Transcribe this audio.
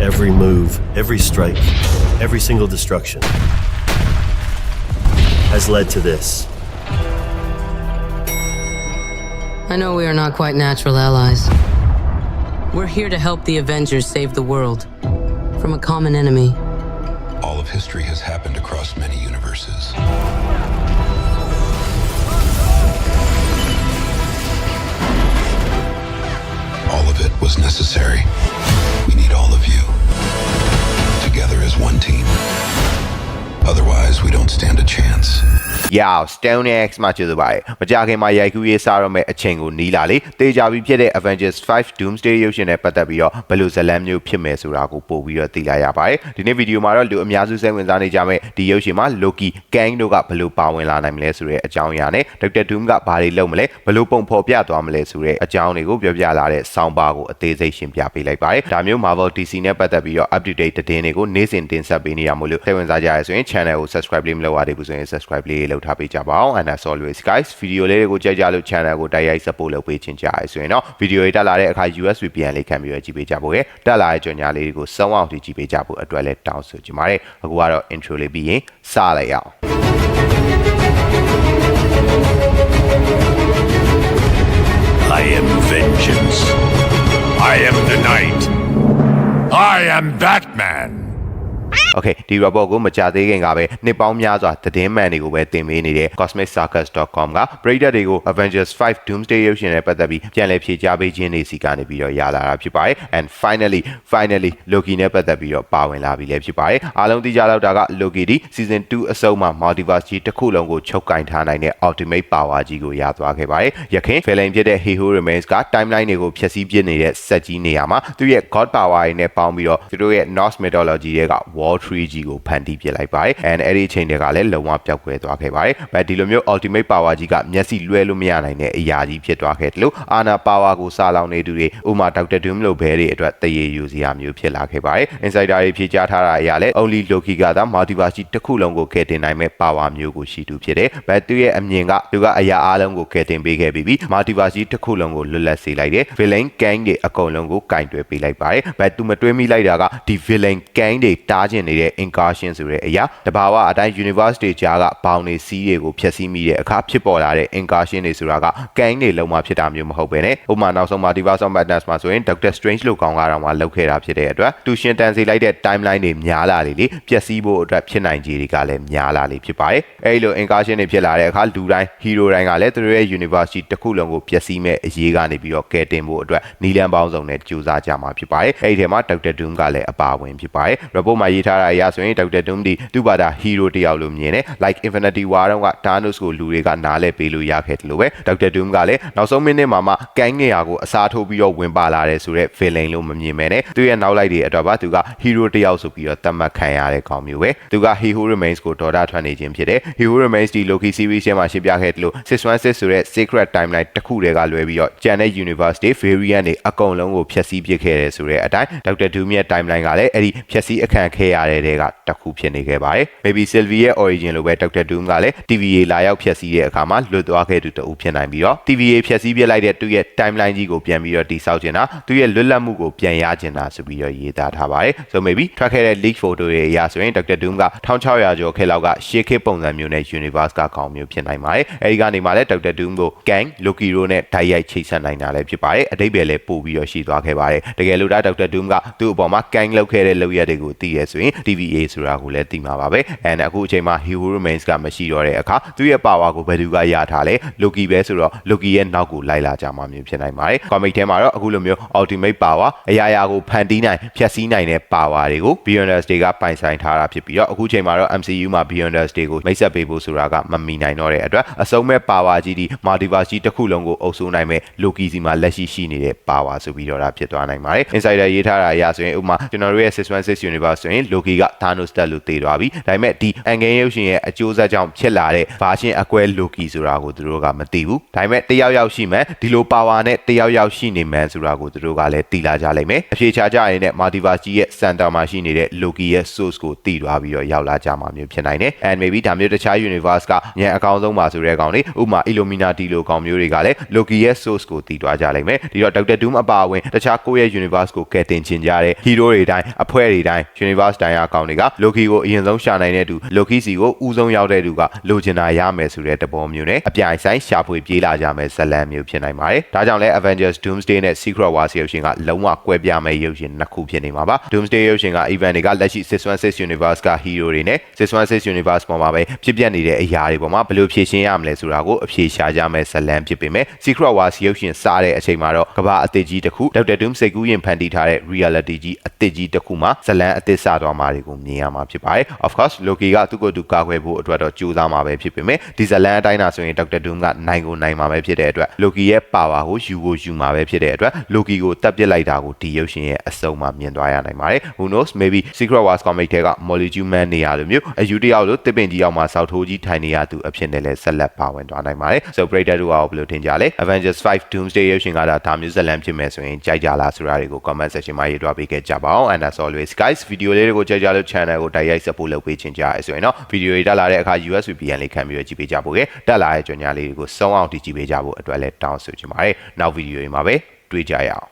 Every move, every strike, every single destruction has led to this. I know we are not quite natural allies. We're here to help the Avengers save the world from a common enemy. All of history has happened across many universes. Otherwise, we don't stand a chance. ရအောင် Stone X မှာကျေးဇူးပါတယ်မကြခင်မှာရိုက်ကူးရေးစားရမယ့်အချိန်ကိုနီးလာလေတေချာပြီးဖြစ်တဲ့ Avengers 5 Doomsday ရုပ်ရှင်နဲ့ပတ်သက်ပြီးတော့ဘယ်လိုဇာတ်လမ်းမျိုးဖြစ်မယ်ဆိုတာကိုပို့ပြီးတော့သိလာရပါတယ်ဒီနေ့ဗီဒီယိုမှာတော့လူအများစုစိတ်ဝင်စားနေကြမယ့်ဒီရုပ်ရှင်မှာ Loki Kang တို့ကဘယ်လိုပါဝင်လာနိုင်မလဲဆိုတဲ့အကြောင်းအရာနဲ့ Doctor Doom ကဘာတွေလုပ်မလဲဘယ်လိုပုံဖော်ပြသွားမလဲဆိုတဲ့အကြောင်းတွေကိုပြောပြလာတဲ့ sound bar ကိုအသေးစိတ်ရှင်းပြပေးလိုက်ပါတယ်ဒါမျိုး Marvel DC နဲ့ပတ်သက်ပြီးတော့ up to date သတင်းတွေကိုနေ့စဉ်တင်ဆက်ပေးနေရမို့လို့စိတ်ဝင်စားကြရဆိုရင် channel ကို subscribe လေးမလုပ်ရသေးဘူးဆိုရင် subscribe လေးလုပ်ထားပေးကြပါအောင် and as always guys ဗီဒီယိုလေးတွေကိုကြိုက်ကြလို့ channel ကိုတိုက်ရိုက် support လုပ်ပေးချင်ကြရဆိုရင်တော့ဗီဒီယိုတွေတက်လာတဲ့အခါ US VPN လေးခံပြီးတော့ကြည့်ပေးကြဖို့ရတက်လာတဲ့ကြော်ညာလေးတွေကိုစောင်းအောင်ကြည့်ပေးကြဖို့အတွက်လည်းတောင်းဆိုချင်ပါတယ်အခုကတော့ intro လေးပြီးရင်စလိုက်ရအောင် I am vengeance. I am the night. I am Batman. Okay ဒီ report ကိုမကြသေးခင်ကပဲနှစ်ပေါင်းများစွာသတင်းမှန်တွေကိုပဲတင်ပေးနေတဲ့ cosmiccircus.com ကပရိသတ်တွေကို Avengers 5 Doomsday ရုပ်ရှင်နဲ့ပတ်သက်ပြီးပြန်လည်ဖြေကြားပေးခြင်းတွေစီကနေပြီးတော့ရလာတာဖြစ်ပါတယ် and finally finally Loki နဲ့ပတ်သက်ပြီးတော့ပါဝင်လာပြီလည်းဖြစ်ပါတယ်အားလုံးသိကြတော့တာက Loki ဒီ season 2အစုံမှာ multiverse ကြီးတစ်ခုလုံးကိုချုပ်ကင်ထားနိုင်တဲ့ ultimate power ကြီးကိုရသွားခဲ့ပါတယ်ရခင် villain ဖြစ်တဲ့ He Who Remains က timeline တွေကိုဖျက်ဆီးပစ်နေတဲ့စက်ကြီးနေရာမှာသူ့ရဲ့ god power တွေနဲ့ပေါင်းပြီးတော့သူတို့ရဲ့ Norse mythology ရဲ့က world 3G ကိုဖန်တီးပြလိုက်ပါတယ် and အဲ့ဒီအချိန်တွေကလည်းလုံးဝပျောက်ကွယ်သွားခဲ့ပါတယ်ဘတ်ဒီလိုမျိုး ultimate power ကြီးကမျက်စိလွှဲလို့မရနိုင်တဲ့အရာကြီးဖြစ်သွားခဲ့တယ်လို့အာနာ power ကိုစာလောင်နေသူတွေဥမာဒေါက်တာ Doom လို့ဘဲတွေအတွက်တရေယူစရာမျိုးဖြစ်လာခဲ့ပါတယ် insider တွေဖြေကြားထားတာအရာလဲ only Loki ကသာ multiverse တစ်ခုလုံးကိုကယ်တင်နိုင်မဲ့ power မျိုးကိုရှိသူဖြစ်တယ်ဘတ်သူရဲ့အမြင်ကသူကအရာအားလုံးကိုကယ်တင်ပေးခဲ့ပြီးပြီး multiverse တစ်ခုလုံးကိုလွတ်လပ်စေလိုက်တယ် villain gang တွေအကုန်လုံးကိုကင်တွယ်ပေးလိုက်ပါတယ်ဘတ်သူမတွေးမိလိုက်တာကဒီ villain gang တွေတားခြင်းနေတဲ့ incursion ဆိုတဲ့အရာတဘာဝအတိုင်း universe တွေကြားကဘောင်တွေစီးတွေကိုဖျက်ဆီးမိတဲ့အခါဖြစ်ပေါ်လာတဲ့ incursion တွေဆိုတာက gang တွေလုံးဝဖြစ်တာမျိုးမဟုတ်ပဲねဥပမာနောက်ဆုံး multiverse of madness မှာဆိုရင် Doctor Strange လို့ကောင်းကတော့မှလောက်ခဲ့တာဖြစ်တဲ့အတွက်သူရှင်တန်စေလိုက်တဲ့ timeline တွေများလာလေလေပျက်စီးဖို့အတွက်ဖြစ်နိုင်ခြေတွေကလည်းများလာလေဖြစ်ပါတယ်အဲဒီလို incursion တွေဖြစ်လာတဲ့အခါလူတိုင်း hero တိုင်းကလည်းသူတို့ရဲ့ universe ကြီးတစ်ခုလုံးကိုပျက်စီးမဲ့အရေးကနေပြီးတော့ကယ်တင်ဖို့အတွက်နီလန်ပေါင်းစုံနဲ့ကြိုးစားကြမှာဖြစ်ပါတယ်အဲဒီထဲမှာ Doctor Doom ကလည်းအပါဝင်ဖြစ်ပါတယ် report မှာရေးထားတာအရဆိုရင် Doctor Doom ဒီသူ့ဘာသာ hero တယောက်လို့မြင်တယ် like Infinity War တုန်းက Thanos ကိုလူတွေကနားလဲပေးလို့ရခဲ့တယ်လို့ပဲ Doctor Doom ကလည်းနောက်ဆုံးမိနစ်မှာမှကန်ငယ်ရာကိုအစားထိုးပြီးတော့ဝင်ပါလာတယ်ဆိုတော့ villain လို့မမြင်မဲနဲ့သူရဲ့နောက်လိုက်တွေအတွက်ပါသူက hero တယောက်ဆိုပြီးတော့သတ်မှတ်ခံရတဲ့ကောင်မျိုးပဲသူက He Who Remains ကိုဒေါ်တာထွက်နေခြင်းဖြစ်တယ် He Who Remains ဒီ Loki series ထဲမှာရှင်းပြခဲ့တယ်လို့616ဆိုတဲ့ Secret Timeline တစ်ခုတည်းကလွဲပြီးတော့ကျန်တဲ့ universe တွေ variant တွေအကုန်လုံးကိုဖျက်ဆီးပစ်ခဲ့တယ်ဆိုတဲ့အတိုင်း Doctor Doom ရဲ့ timeline ကလည်းအဲ့ဒီဖျက်ဆီးအခန့်ခဲ့ရတဲ့တဲကတစ်ခုဖြစ်နေခဲ့ပါတယ် Maybe Sylvie ရဲ့ origin လို့ပဲ Doctor Doom ကလည်း TVA လာရောက်ဖျက်ဆီးတဲ့အခါမှာလွတ်သွားခဲ့သူတအုပ်ဖြစ်နိုင်ပြီးတော့ TVA ဖျက်ဆီးပြလိုက်တဲ့သူ့ရဲ့ timeline ကြီးကိုပြန်ပြီးတော့တိစောက်ချင်တာသူ့ရဲ့လွတ်လပ်မှုကိုပြန်ရချင်တာဆိုပြီးတော့ရေးသားထားပါတယ် so maybe ထွက်ခဲ့တဲ့ leak photo တွေအရဆိုရင် Doctor Doom က1600ကျော်ခေတ်လောက်ကရှေးခေတ်ပုံစံမျိုးနဲ့ universe ကကောင်းမျိုးဖြစ်နိုင်ပါတယ်အဲဒီကနေမှလည်း Doctor Doom ကို Kang Loki တို့နဲ့ဓာတ်ရိုက်ချိတ်ဆက်နိုင်တာလည်းဖြစ်ပါတယ်အတိတ်ပဲလည်းပို့ပြီးတော့ရှိသွားခဲ့ပါတယ်တကယ်လို့ဒါ Doctor Doom ကသူ့အပေါ်မှာ Kang လောက်ခဲ့တဲ့လုပ်ရက်တွေကိုသိရဆိုရင် TVA ဆိုတာကိုလည်းသိမှာပါပဲ and အခုအချိန်မှာ He Who Remains ကမရှိတော့တဲ့အခါသူ့ရဲ့ power ကိုဘယ်သူကရထားလဲ Loki ပဲဆိုတော့ Loki ရဲ့နောက်ကိုလိုက်လာကြမှာမျိုးဖြစ်နိုင်ပါတယ် comic ထဲမှာတော့အခုလိုမျိုး ultimate power အရာရာကိုဖန်တီးနိုင်ဖျက်ဆီးနိုင်တဲ့ power တွေကို Beyonders တွေကပိုင်ဆိုင်ထားတာဖြစ်ပြီးတော့အခုချိန်မှာတော့ MCU မှာ Beyonders တွေကိုမိတ်ဆက်ပေးဖို့ဆိုတာကမမီနိုင်တော့တဲ့အတွက်အစုံမဲ့ power ကြီးဒီ multiverse ကြီးတစ်ခုလုံးကိုအုပ်စိုးနိုင်မဲ့ Loki စီမှာလက်ရှိရှိနေတဲ့ power ဆိုပြီးတော့ဒါဖြစ်သွားနိုင်ပါတယ် insider ရေးထားတာအရဆိုရင်ဥပမာကျွန်တော်တို့ရဲ့616 universe ဆိုရင် Loki Loki က Thanos တက်လို့တည်သွားပြီဒါပေမဲ့ဒီ Endgame ရုပ်ရှင်ရဲ့အကျိုးဆက်ကြောင့်ဖြစ်လာတဲ့ဘာရှင်အကွဲ Loki ဆိုတာကိုသူတို့ကမသိဘူးဒါပေမဲ့တယောက်ယောက်ရှိမှန်ဒီလို power နဲ့တယောက်ယောက်ရှိနေမှန်ဆိုတာကိုသူတို့ကလည်းသိလာကြလိမ့်မယ်အဖြေချကြရင်နဲ့ Multiverse ကြီးရဲ့ center မှာရှိနေတဲ့ Loki ရဲ့ source ကိုသိသွားပြီးတော့ရောက်လာကြမှာမျိုးဖြစ်နိုင်တယ် and maybe ဒါမျိုးတခြား universe ကညံအကောင်းဆုံးပါဆိုတဲ့ကောင်လေးဥပမာ Illuminati လိုကောင်မျိုးတွေကလည်း Loki ရဲ့ source ကိုသိသွားကြလိမ့်မယ်ဒီတော့ Doctor Doom အပါအဝင်တခြားကိုယ့်ရဲ့ universe ကိုကယ်တင်ချင်ကြတဲ့ hero တွေတိုင်းအဖွဲ့တွေတိုင်း universe တိုင်းအကောင်တွေက Loki ကိုအရင်ဆုံးရှာနိုင်တဲ့သူ Loki စီကိုဥဆုံးရောက်တဲ့သူကလိုချင်တာရမယ်ဆိုတဲ့တဘောမျိုးနဲ့အပြိုင်ဆိုင်ရှာဖွေပြေးလာကြမယ်ဇတ်လန်မျိုးဖြစ်နိုင်ပါတယ်ဒါကြောင့်လဲ Avengers Doomsday နဲ့ Secret Wars ရုပ်ရှင်ကလုံးဝကွဲပြားမဲ့ရုပ်ရှင်နှစ်ခုဖြစ်နေမှာပါ Doomsday ရုပ်ရှင်က event တွေကလက်ရှိ 616 universe က hero တွေနဲ့616 universe ပေါ်မှာပဲဖြစ်ပျက်နေတဲ့အရာတွေပေါ်မှာဘယ်လိုဖြေရှင်းရမလဲဆိုတာကိုအဖြေရှာကြမယ်ဇတ်လန်ဖြစ်ပေမဲ့ Secret Wars ရုပ်ရှင်စတဲ့အချိန်မှာတော့ကမ္ဘာအသစ်ကြီးတစ်ခု Dr. Doom စိတ်ကူးရင်ဖန်တီးထားတဲ့ reality ကြီးအသစ်ကြီးတစ်ခုမှာဇတ်လန်အသစ်စသွားမှာတွေကိုမြင်ရမှာဖြစ်ပါတယ် of course Loki ကသူ့ကိုယ်သူကာကွယ်ဖို့အတွက်တော့ကြိုးစားမှာပဲဖြစ်ပေမဲ့ဒီဇတ်လန်အတိုင်းသာဆိုရင် Dr. Doom ကနိုင်ကိုနိုင်မှာပဲဖြစ်တဲ့အတွက် Loki ရဲ့ power ကိုယူကိုယူမှာပဲဖြစ်တဲ့အတွက် Loki ကိုတပ်ပစ်လိုက်တာကိုဒီရုပ်ရှင်ရဲ့အဆုံးမှာမြင်သွားရနိုင်ပါတယ် who knows maybe Secret Wars comic ထဲက Molecule Man နေရာလိုမျိုးအယူတယောက်လိုတစ်ပင်ကြီးအောက်မှာစောက်ထိုးကြီးထိုင်နေရသူအဖြစ်နဲ့လည်းဆက်လက်ပါဝင်သွားနိုင်ပါတယ် so Predator တို့ကဘယ်လိုထင်ကြလဲ Avengers 5 Doomsday ရုပ်ရှင်ကဒါဒါမျိုးဇတ်လန်ဖြစ်မယ်ဆိုရင်ကြိုက်ကြလားဆိုတာတွေကို comment section မှာရေးတွားပေးခဲ့ကြပါအောင် and as always guys ဗီဒီယိုလေးတွေကိုကြိုက်ကြလို့ channel ကိုတိုက်ရိုက် support လုပ်ပေးချင်ကြရဲဆိုရင်တော့ဗီဒီယိုတွေတက်လာတဲ့အခါ US VPN လေးခံပြီးတော့ကြည့်ပေးကြဖို့ခဲ့တက်လာတဲ့ကြော်ညာလေးတွေကိုစုံအောင်ကြည့်ပေးကြဖို့အတွက်လည်းတောင်းဆိုချင်ပါတယ်နောက်ဗီဒီယိုတွေမှာပဲတွေ့ကြရအောင်